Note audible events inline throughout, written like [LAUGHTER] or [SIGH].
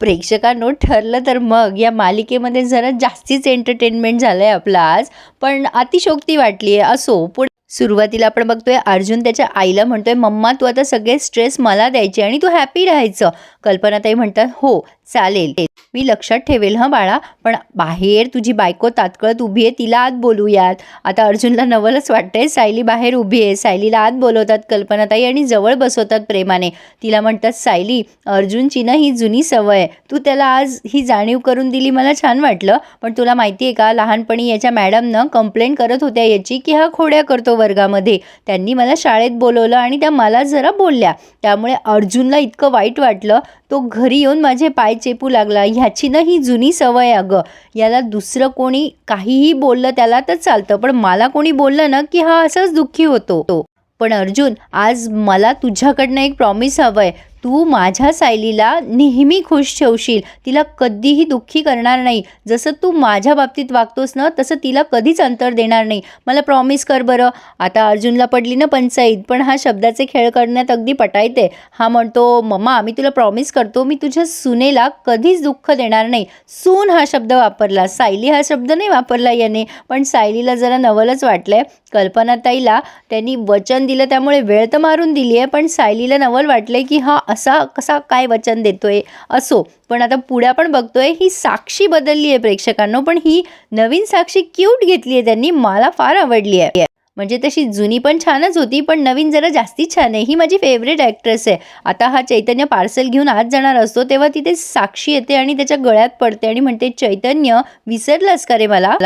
प्रेक्षकांनो ठरलं तर मग. या मालिकेमध्ये जरा जास्तीच एंटरटेनमेंट झालं आहे आपलं आज पण अतिशोक्ती वाटली आहे असो पुढे सुरुवातीला आपण बघतोय अर्जुन त्याच्या आईला म्हणतोय मम्मा तू आता सगळे स्ट्रेस मला द्यायचे आणि तू हॅपी राहायचं. कल्पनाताई म्हणतात हो चालेल. मी लक्षात ठेवेल हं बाळा पण बाहेर तुझी बायको तात्कळत उभी आहे तिला आत बोलूयात. आता अर्जुनला नवलच वाटतंय सायली बाहेर उभी आहे. सायलीला आत बोलवतात कल्पनाताई आणि जवळ बसवतात प्रेमाने. तिला म्हणतात सायली अर्जुनची ना ही जुनी सवय आहे. तू त्याला आज ही जाणीव करून दिली मला छान वाटलं. पण तुला माहिती आहे का लहानपणी याच्या मॅडमनं कंप्लेंट करत होत्या याची की हा खोड्या करतो वर्गामध्ये. त्यांनी मला शाळेत बोलवलं आणि त्या मला जरा बोलल्या. त्यामुळे अर्जुनला इतकं वाईट वाटलं तो घरी येऊन माझे पाय चेपू लागला. ह्याची ना ही जुनी सवय अगं. याला दुसरं कोणी काहीही बोललं त्याला तर चालतं पण मला कोणी बोललं ना की हा असाच दुःखी होतो. पण अर्जुन आज मला तुझ्याकडनं एक प्रॉमिस हवं आहे तू माझ्या सायलीला नेहमी खुश ठेवशील. तिला कधीही दुःखी करणार नाही. जसं तू माझ्या बाबतीत वागतोस ना तसं तिला कधीच अंतर देणार नाही. मला प्रॉमिस कर बरं. आता अर्जुनला पडली ना पंचाईत पण हा शब्दाचे खेळ करण्यात अगदी पटायते. हा म्हणतो मम्मा मी तुला प्रॉमिस करतो मी तुझ्या सुनेला कधीच दुःख देणार नाही. सून हा शब्द वापरला. सायली हा शब्द नाही वापरला याने. पण सायलीला जरा नवलच वाटलंय. कल्पनाताईला त्यांनी वचन दिलं त्यामुळे वेळ तर मारून दिली आहे पण सायलीला नवल वाटलंय की हा असा कसा काय वचन देतोय असो. पण आता पुढे आपण बघतोय ही साक्षी बदलली आहे प्रेक्षकांनो पण ही नवीन साक्षी क्यूट घेतली आहे त्यांनी मला फार आवडली आहे. म्हणजे तशी जुनी पण छानच होती पण नवीन जरा जास्ती छान आहे. ही माझी फेवरेट ॲक्ट्रेस आहे. आता हा चैतन्य पार्सल घेऊन आज जाणार असतो तेव्हा तिथे साक्षी येते आणि त्याच्या गळ्यात पडते आणि म्हणते चैतन्य विसरलास का रे मला?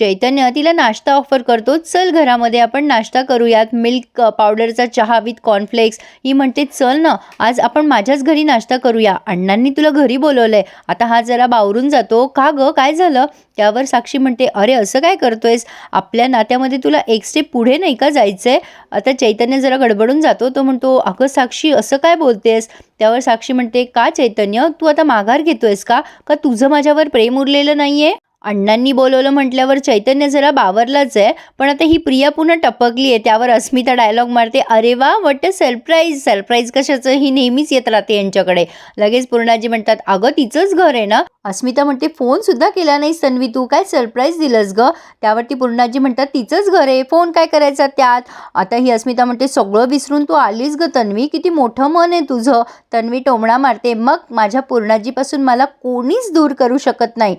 चैतन्य तिला नाश्ता ऑफर करतो. चल घरामध्ये आपण नाश्ता करूयात. मिल्क पावडरचा चहा विथ कॉर्नफ्लेक्स ही म्हणते चल ना आज आपण माझ्याच घरी नाश्ता करूया. अण्णांनी तुला घरी बोलवलंय. आता हा जरा बावरून जातो. का ग? काय झालं? त्यावर साक्षी म्हणते अरे असं काय करतोयस? आपल्या नात्यामध्ये तुला एक स्टेप पुढे नाही का जायचंय? आता चैतन्य जरा गडबडून जातो. तो म्हणतो अगं साक्षी असं काय बोलतेस? त्यावर साक्षी म्हणते का चैतन्य? तू आता माघार घेतोयस का? का तुझं माझ्यावर प्रेम उरलेलं नाहीये? अण्णांनी बोलवलं म्हटल्यावर चैतन्य जरा बावरलाच आहे पण आता ही प्रिया पुन्हा टपकली आहे. त्यावर अस्मिता डायलॉग मारते अरे वा वट सरप्राईज सरप्राईज कशाचं? ही नेहमीच येत राहते यांच्याकडे. लगेच पूर्णाजी म्हणतात अगं तिचंच घर आहे ना? अस्मिता म्हणते फोन सुद्धा केला नाही सन्वी तू काय सरप्राईज दिलंस ग? त्यावरती पूर्णाजी म्हणतात तिचंच घर आहे फोन काय करायचा त्यात? आता ही अस्मिता म्हणते सगळं विसरून तू आलीस ग तन्वी किती मोठं मन आहे तुझं. तन्वी टोमणा मारते मग माझ्या पूर्णाजीपासून मला कोणीच दूर करू शकत नाही.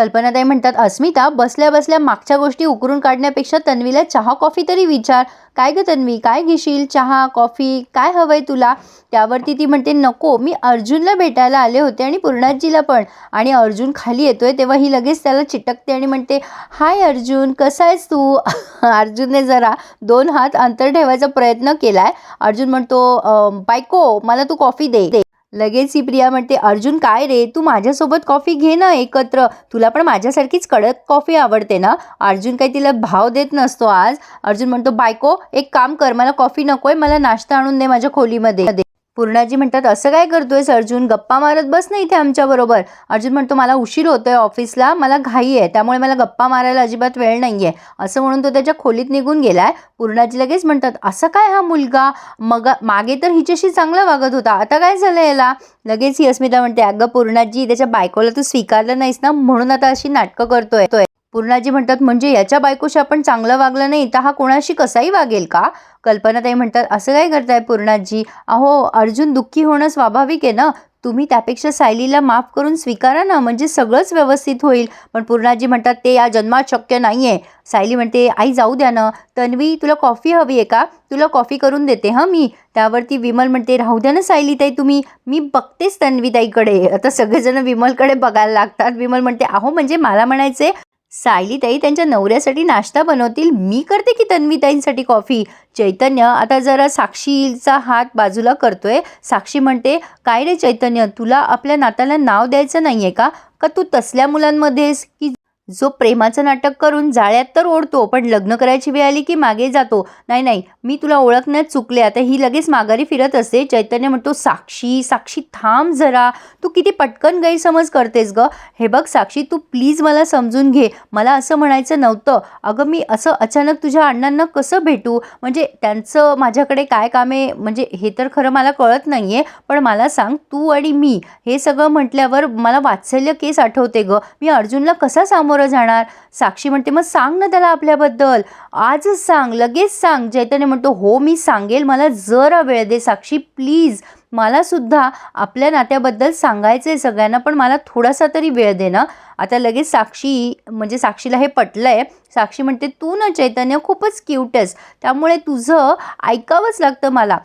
कल्पनाताई म्हणतात अस्मिता बसल्या बसल्या मागच्या गोष्टी उकरून काढण्यापेक्षा तन्वीला चहा कॉफी तरी विचार. काय गं तन्वी काय घेशील? चहा कॉफी काय हवंय तुला? त्यावरती ती म्हणते नको मी अर्जुनला भेटायला आले होते आणि पूर्णाजीला पण. आणि अर्जुन खाली येतोय तेव्हा ही लगेच त्याला चिटकते आणि म्हणते हाय अर्जुन कसा आहेस तू? [LAUGHS] अर्जुनने जरा दोन हात अंतर ठेवायचा प्रयत्न केलाय. अर्जुन म्हणतो बायको मला तू कॉफी दे. लगेच ही प्रिया म्हणते अर्जुन काय रे? तू माझ्यासोबत कॉफी घे ना एकत्र. तुला पण माझ्यासारखीच कडक कॉफी आवडते ना? अर्जुन काही तिला भाव देत नसतो आज. अर्जुन म्हणतो बायको एक काम कर मला कॉफी नकोय मला नाश्ता आणून दे माझ्या खोलीमध्ये. पूर्णाजी म्हणतात असं काय करतोयस अर्जुन? गप्पा मारत बस ना इथे आमच्याबरोबर अर्जुन म्हणतो मला उशीर होतोय ऑफिसला मला घाई आहे त्यामुळे मला गप्पा मारायला अजिबात वेळ नाही आहे असं म्हणून तो त्याच्या खोलीत निघून गेलाय. पूर्णाजी लगेच म्हणतात असं काय हा मुलगा? मग मागे तर हिच्याशी चांगला वागत होता आता काय झालं याला? लगेच ही अस्मिता म्हणते अगं पूर्णाजी त्याच्या बायकोला तू स्वीकारलं नाहीस ना म्हणून आता अशी नाटकं करतोय. तोय. पूर्णाजी म्हणतात म्हणजे याच्या बायकोशी आपण चांगलं वागलं नाही तर हा कोणाशी कसाही वागेल का? कल्पनाताई म्हणतात असं काय करताय पूर्णाजी? अहो अर्जुन दुःखी होणं स्वाभाविक आहे ना? तुम्ही त्यापेक्षा सायलीला माफ करून स्वीकारा ना म्हणजे सगळंच व्यवस्थित होईल. पण पूर्णाजी म्हणतात ते या जन्मात शक्य नाही आहे सायली म्हणते आई जाऊ द्या ना. तन्वी तुला कॉफी हवी आहे का? तुला कॉफी करून देते हां मी. त्यावरती विमल म्हणते राहू द्या ना सायली ताई तुम्ही. मी बघतेच तन्वी ताईकडे आता सगळेजण विमलकडे बघायला लागतात. विमल म्हणते अहो म्हणजे मला म्हणायचे सायलीताई त्यांच्या नवऱ्यासाठी नाश्ता बनवतील. मी करते की तन्वीताईंसाठी कॉफी? चैतन्य आता जरा साक्षीचा हात बाजूला करतोय. साक्षी म्हणते काय रे चैतन्य तुला आपल्या नात्याला नाव द्यायचं नाही आहे का? का तू तसल्या मुलांमध्येस की जो प्रेमाचं नाटक करून जाळ्यात तर ओढतो पण लग्न करायची वेळ आली की मागे जातो. नाही नाही मी तुला ओळखण्यात चुकले. आता ही लगेच माघारी फिरत असते. चैतन्य म्हणतो साक्षी साक्षी थांब जरा. तू किती पटकन गैरसमज करतेस ग. हे बघ साक्षी तू प्लीज मला समजून घे. मला असं म्हणायचं नव्हतं. अगं मी असं अचानक तुझ्या अण्णांना कसं भेटू? म्हणजे त्यांचं माझ्याकडे काय कामे म्हणजे हे तर खरं मला कळत नाही आहे पण मला सांग तू आणि मी. हे सगळं म्हटल्यावर मला वात्सल्य केस आठवते ग. मी अर्जुनला कसा सामोरं जाणार. साक्षी म्हणते मग सांग ना त्याला आपल्याबद्दल. आजच सांग लगेच सांग. चैतन्य म्हणतो हो मी सांगेल. मला जरा वेळ दे साक्षी प्लीज. मला सुद्धा आपल्या नात्याबद्दल सांगायचं आहे सगळ्यांना पण मला थोडासा तरी वेळ दे ना. आता लगेच साक्षी म्हणजे साक्षीला हे पटलं आहे साक्षी म्हणते तू ना चैतन्य खूपच क्यूट आहेस. त्यामुळे तुझं ऐकावंच लागतं मला.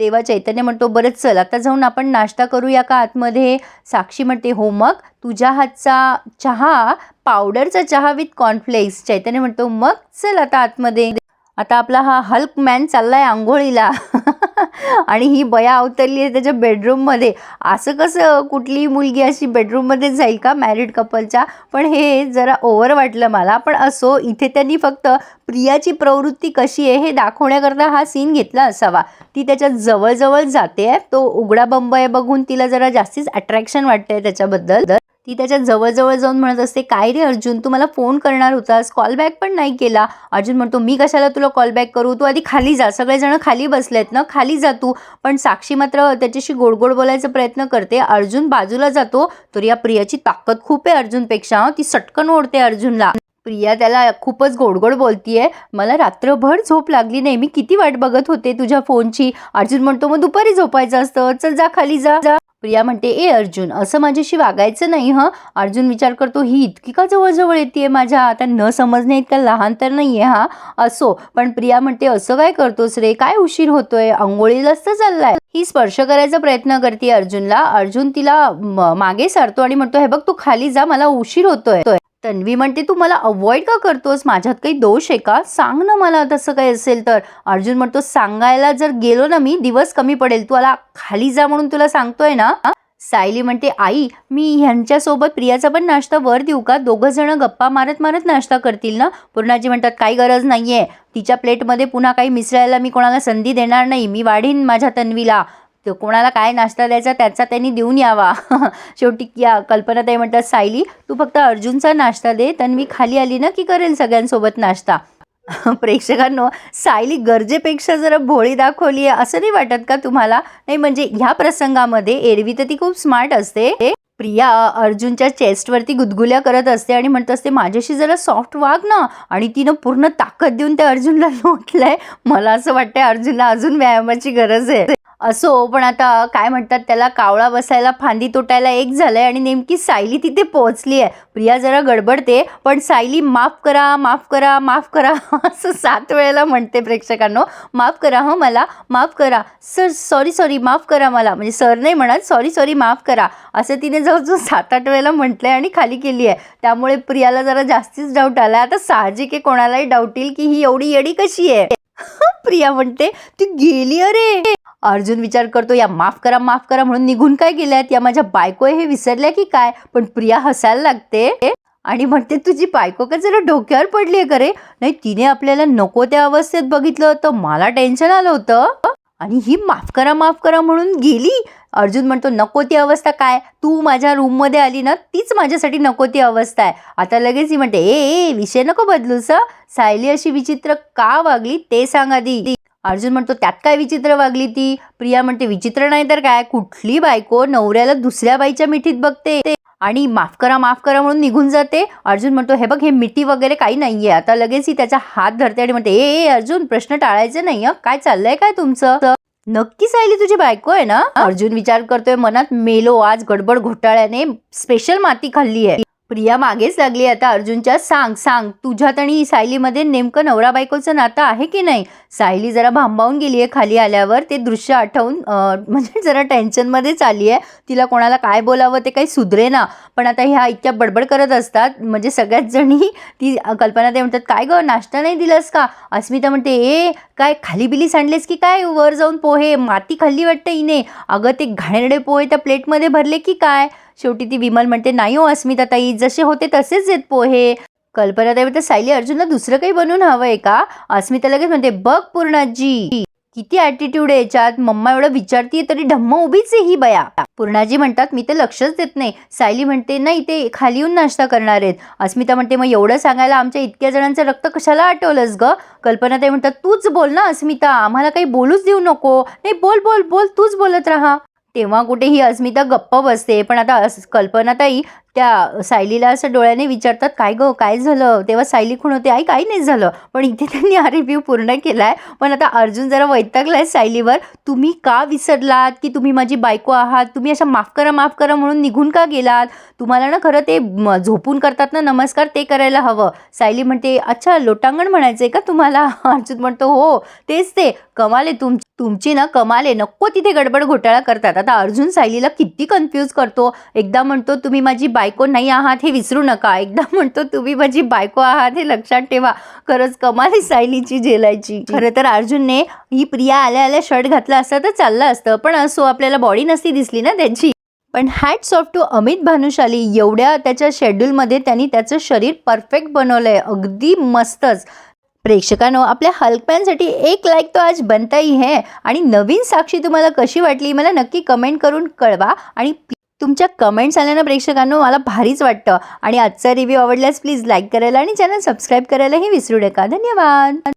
तेव्हा चैतन्य म्हणतो बरं चल आता जाऊन आपण नाश्ता करूया का आतमध्ये? साक्षी म्हणते हो मग तुझ्या हातचा चहा पावडरचा चहा विथ कॉर्नफ्लेक्स. चैतन्य म्हणतो मग चल आता आतमध्ये. आता आपला हा हल्क मॅन चाललाय आंघोळीला. [LAUGHS] आणि ही बया अवतरली आहे त्याच्या बेडरूममध्ये असं कसं कुठलीही मुलगी अशी बेडरूममध्ये जाईल का मॅरिड कपलच्या पण हे जरा ओव्हर वाटलं मला. पण असो इथे त्यांनी फक्त प्रियाची प्रवृत्ती कशी आहे हे दाखवण्याकरता हा सीन घेतला असावा. ती त्याच्या जवळजवळ जाते. तो उघडा बंब आहे बघून तिला जरा जास्तीच अट्रॅक्शन वाटतंय त्याच्याबद्दल. ती त्याच्या जवळजवळ जाऊन म्हणत असते काय रे अर्जुन तू मला फोन करणार होतास. कॉल बॅक पण नाही केला. अर्जुन म्हणतो मी कशाला तुला कॉल बॅक करू? तू आधी खाली जा. सगळेजण खाली बसलेत ना. खाली जा तू. पण साक्षी मात्र त्याच्याशी गोड गोड बोलायचा प्रयत्न करते. अर्जुन बाजूला जातो. तर या प्रियाची ताकद खूप आहे अर्जुनपेक्षा. ती सटकन ओढते अर्जुनला. प्रिया त्याला खूपच गोडगोड बोलतीये. मला रात्रभर झोप लागली नाही. मी किती वाट बघत होते तुझ्या फोनची. अर्जुन म्हणतो मग दुपारी झोपायचं असतं. चल जा खाली जा. जा. प्रिया म्हणते ए अर्जुन असं माझ्याशी वागायचं नाही हं? अर्जुन विचार करतो ही इतकी का जवळजवळ येते माझ्या? आता न समजणे इतका लहान तर नाही आहे हा? असो. पण प्रिया म्हणते असं काय करतोस रे? काय उशीर होतोय? आंघोळीलाच तर चाललाय. ही स्पर्श करायचा प्रयत्न करते अर्जुनला. अर्जुन तिला मागे सारतो आणि म्हणतो हे बघ तू खाली जा. मला उशीर होतोय. तन्वी म्हणते तू मला अवॉइड का करतोस? माझ्यात काही दोष आहे का? सांग ना मला तसं काही असेल तर. अर्जुन म्हणतो सांगायला जर गेलो ना मी दिवस कमी पडेल. तू आला खाली जा म्हणून तुला सांगतोय ना? सायली म्हणते आई मी ह्यांच्यासोबत प्रियाचा पण नाश्ता वर देऊ का? दोघं जण गप्पा मारत मारत नाश्ता करतील ना? पूर्णाजी म्हणतात काही गरज नाहीये. तिच्या प्लेटमध्ये पुन्हा काही मिसळायला मी कोणाला संधी देणार नाही. मी वाढीन माझ्या तन्वीला. कोणाला काय नाश्ता द्यायचा त्याचा त्यांनी देऊन यावा. [LAUGHS] शेवटी या कल्पनाताई म्हणतात सायली तू फक्त अर्जुनचा नाश्ता दे तर मी खाली आली ना की करेल सगळ्यांसोबत नाश्ता. [LAUGHS] प्रेक्षकांनो सायली गरजेपेक्षा जरा भोळी दाखवली आहे असं नाही वाटत का तुम्हाला? नाही म्हणजे ह्या प्रसंगामध्ये एरवी तर ती खूप स्मार्ट असते. प्रिया अर्जुनच्या चेस्टवरती गुदगुल्या करत असते आणि म्हणत असते माझ्याशी जरा सॉफ्ट वाग ना. आणि तिनं पूर्ण ताकद देऊन त्या अर्जुनला [LAUGHS] लोटलंय. मला असं वाटतंय अर्जुनला अजून व्यायामाची गरज आहे. असो पण आता काय म्हणतात त्याला कावळा बसायला फांदी तुटायला एक झालं आहे आणि नेमकी सायली तिथे पोहोचली आहे. प्रिया जरा गडबडते पण सायली माफ करा माफ करा माफ करा [LAUGHS] असं सात वेळेला म्हणते प्रेक्षकांनो. माफ करा हं मला माफ करा. सर सॉरी सॉरी माफ करा मला. म्हणजे सर नाही म्हणत सॉरी सॉरी माफ करा. असं तिने जवळजवळ सात आठ वेळेला म्हटलंय आणि खाली केली आहे. त्यामुळे प्रियाला जरा जास्तीच डाऊट आला आता साहजिक आहे कोणालाही डाऊट येईल की ही एवढी येडी कशी आहे? [LAUGHS] प्रिया म्हणते ती गेली अरे. अर्जुन विचार करतो या माफ करा माफ करा म्हणून निघून काय गेल्यात? या माझ्या बायको हे विसरल्या की काय? पण प्रिया हसायला लागते. आणि म्हणते तुझी बायको का जरा डोक्यावर पडली आहे करे नाही तिने आपल्याला नको त्या अवस्थेत बघितलं तर मला टेन्शन आलं होतं. आणि ही माफ करा माफ करा म्हणून गेली. अर्जुन म्हणतो नको ती अवस्था काय? तू माझ्या रूममध्ये आली ना तीच माझ्यासाठी नको ती अवस्था आहे. आता लगेच ही म्हणते ए ए विषय नको बदलूस सायली अशी विचित्र का वागली ते सांग आधी अर्जुन म्हणतो त्यात काय विचित्र वागली ती? प्रिया म्हणते विचित्र नाही तर काय? कुठली बायको नवऱ्याला दुसऱ्या बाईच्या मिठीत बघते. आणि माफ करा माफ करा म्हणून निघून जाते. अर्जुन म्हणतो हे बघ हे मिठी वगैरे काही नाहीये. आता लगेच ही त्याचा हात धरते आणि म्हणते ए अर्जुन प्रश्न टाळायचे नाही काय चाललंय काय तुमचं? नक्कीच सायली तुझी बायको आहे ना? अर्जुन विचार करतोय मनात मेलो आज गडबड घोटाळ्याने स्पेशल माती खाल्ली आहे प्रिया मागेच लागली. आता अर्जुनच्या सांग सांग तुझ्यात आणि सायलीमध्ये नेमकं नवरा बायकोचं नातं आहे की नाही? सायली जरा भांबावून गेली आहे खाली आल्यावर. ते दृश्य आठवून म्हणजे जरा टेन्शनमध्येच आली आहे तिला कोणाला काय बोलावं ते काही सुधरे ना. पण आता ह्या इतक्या बडबड करत असतात. म्हणजे सगळ्याच जणी ती कल्पना ते म्हणतात काय गं नाश्ता नाही दिलास का? अस्मिता म्हणते ए काय खाली बिली सांडलेस की काय? वर जाऊन पोहे माती खाल्ली वाटतं इने. अगं ते घाणेरडे पोहे त्या प्लेटमध्ये भरले की काय? शेवटी ती विमल म्हणते नाही हो अस्मिता ताई जसे होते तसेच आहेत पोहे कल्पना तर सायली अर्जुनला दुसरं काही बनवून हवंय का? अस्मिता लगेच म्हणते बघ पूर्णाजी किती ॲटिट्यूड आहे याच्यात. मम्मा एवढं विचारतीये तरी ढम्म उभीच आहे ही बया. पूर्णाजी म्हणतात मी तर लक्षच देत नाही. सायली म्हणते नाही ते खाली येऊन नाश्ता करणार आहेत. अस्मिता म्हणते मग एवढं सांगायला आमच्या इतक्या जणांचं रक्त कशाला आठवलंस ग? कल्पना ते म्हणतात तूच बोल ना अस्मिता आम्हाला काही बोलूच देऊ नको. नाही बोल बोल बोल तूच बोलत राहा. तेव्हा कुठे ही अस्मिता गप्प बसते. पण आता अस- कल्पनाताई त्या सायलीला असं डोळ्याने विचारतात काय गं काय झालं? तेव्हा सायली खूण होते. आई काही नाही झालं. पण इथे त्यांनी हा रिव्ह्यू पूर्ण केला आहे पण आता अर्जुन जरा वैतागला आहे सायलीवर. तुम्ही का विसरलात? की तुम्ही माझी बायको आहात? तुम्ही अशा माफ करा माफ करा म्हणून निघून का गेलात? तुम्हाला ना खरं ते झोपून करतात ना नमस्कार ते करायला हवं. सायली म्हणते अच्छा लोटांगण म्हणायचं आहे का तुम्हाला? [LAUGHS] अर्जुन म्हणतो हो तेच ते. कमाले तुम तुमची ना कमाले नको तिथे गडबड घोटाळा करतात. आता अर्जुन सायलीला किती कन्फ्यूज करतो. एकदा म्हणतो तुम्ही माझी बायको नाही आहात हे विसरू नका. एकदा [LAUGHS] म्हणतो तुम्ही माझी बायको आहात हे लक्षात ठेवा. खरंच कमाल आहे सायलीची झेलायची खरं तर अर्जुनने ही प्रिया आल्या आल्या शर्ट घातला असता तर चाललं असतं. पण असो आपल्याला बॉडी नसती दिसली ना त्याची. पण hats off to Amit Bhanushali. एवढ्या त्याच्या शेड्यूलमध्ये त्यांनी त्याचं शरीर परफेक्ट बनवलं आहे अगदी मस्तच. प्रेक्षकांनो आपल्या हल्कपॅनसाठी एक लाईक तो आज बनता ही है आणि नवीन साक्षी तुम्हाला कशी वाटली मला नक्की कमेंट करून कळवा. आणि तुमच्या कमेंट्स आल्यानं प्रेक्षकांनो मला भारीच वाटतं. आणि आजचा रिव्ह्यू आवडल्यास प्लीज लाईक करायला आणि चॅनल सबस्क्राईब करायलाही विसरू नका. धन्यवाद!